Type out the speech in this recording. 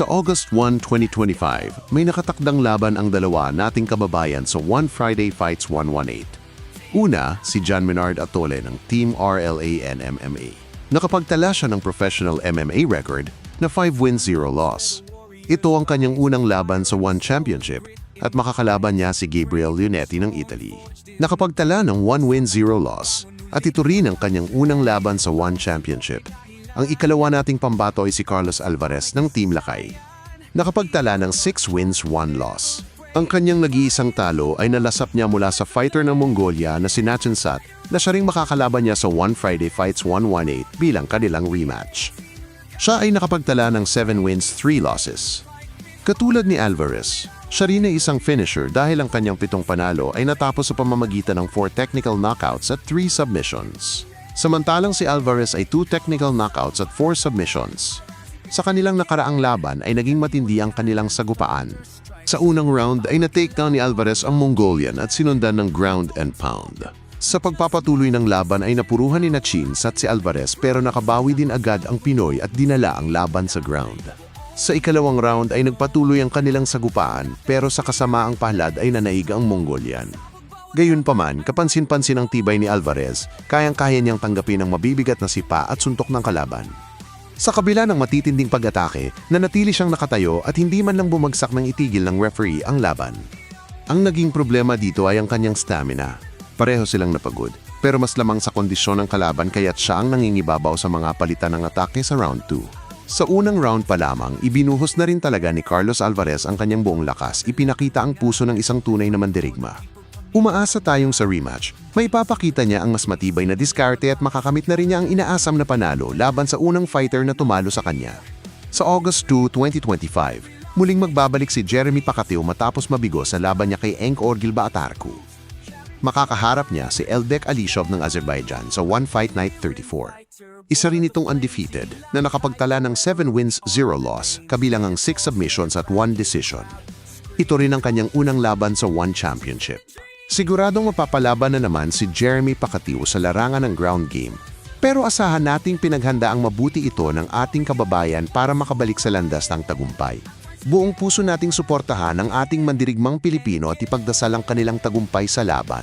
Sa August 1, 2025, may nakatakdang laban ang dalawa nating kababayan sa One Friday Fights 118. Una, si John Menard Atole ng Team RLA MMA. Nakapagtala siya ng professional MMA record na 5 wins 0 loss. Ito ang kanyang unang laban sa One Championship at makakalaban niya si Gabriel Leonetti ng Italy. Nakapagtala ng 1 win 0 loss at ito rin ang kanyang unang laban sa One Championship. Ang ikalawa nating pambato ay si Carlos Alvarez ng Team Lakay. Nakapagtala ng 6 wins 1 loss. Ang kanyang nag-iisang talo ay nalasap niya mula sa fighter ng Mongolia na si Nachan Sat na siya ring makakalaban niya sa One Friday Fights 118 bilang kanilang rematch. Siya ay nakapagtala ng 7 wins, 3 losses. Katulad ni Alvarez, siya rin ay isang finisher dahil ang kanyang pitong panalo ay natapos sa pamamagitan ng 4 technical knockouts at 3 submissions. Samantalang si Alvarez ay 2 technical knockouts at 4 submissions. Sa kanilang nakaraang laban ay naging matindi ang kanilang sagupaan. Sa unang round ay na-take down ni Alvarez ang Mongolian at sinundan ng ground and pound. Sa pagpapatuloy ng laban ay napuruhan ni Nachins at si Alvarez pero nakabawi din agad ang Pinoy at dinala ang laban sa ground. Sa ikalawang round ay nagpatuloy ang kanilang sagupaan pero sa kasamaang pahlad ay nanaig ang Mongolian. Gayunpaman, kapansin-pansin ang tibay ni Alvarez, kayang-kaya niyang tanggapin ang mabibigat na sipa at suntok ng kalaban. Sa kabila ng matitinding pag-atake, nanatili siyang nakatayo at hindi man lang bumagsak ng itigil ng referee ang laban. Ang naging problema dito ay ang kanyang stamina. Pareho silang napagod, pero mas lamang sa kondisyon ng kalaban kaya't siya ang nangingibabaw sa mga palitan ng atake sa round 2. Sa unang round pa lamang, ibinuhos na rin talaga ni Carlos Alvarez ang kanyang buong lakas, ipinakita ang puso ng isang tunay na mandirigma. Umaasa tayong sa rematch, may papakita niya ang mas matibay na diskarte at makakamit na rin niya ang inaasam na panalo laban sa unang fighter na tumalo sa kanya. Sa August 2, 2025, muling magbabalik si Jeremy Pacateo matapos mabigo sa laban niya kay Enk Orgil Baatarku. Makakaharap niya si Eldek Alishov ng Azerbaijan sa One Fight Night 34. Isa rin itong undefeated na nakapagtala ng 7 wins, 0 loss, kabilang ang 6 submissions at 1 decision. Ito rin ang kanyang unang laban sa One Championship. Siguradong mapapalaban na naman si Jeremy Pacatiw sa larangan ng ground game. Pero asahan nating pinaghanda ang mabuti ito ng ating kababayan para makabalik sa landas ng tagumpay. Buong puso nating suportahan ang ating mandirigmang Pilipino at ipagdasal ang kanilang tagumpay sa laban.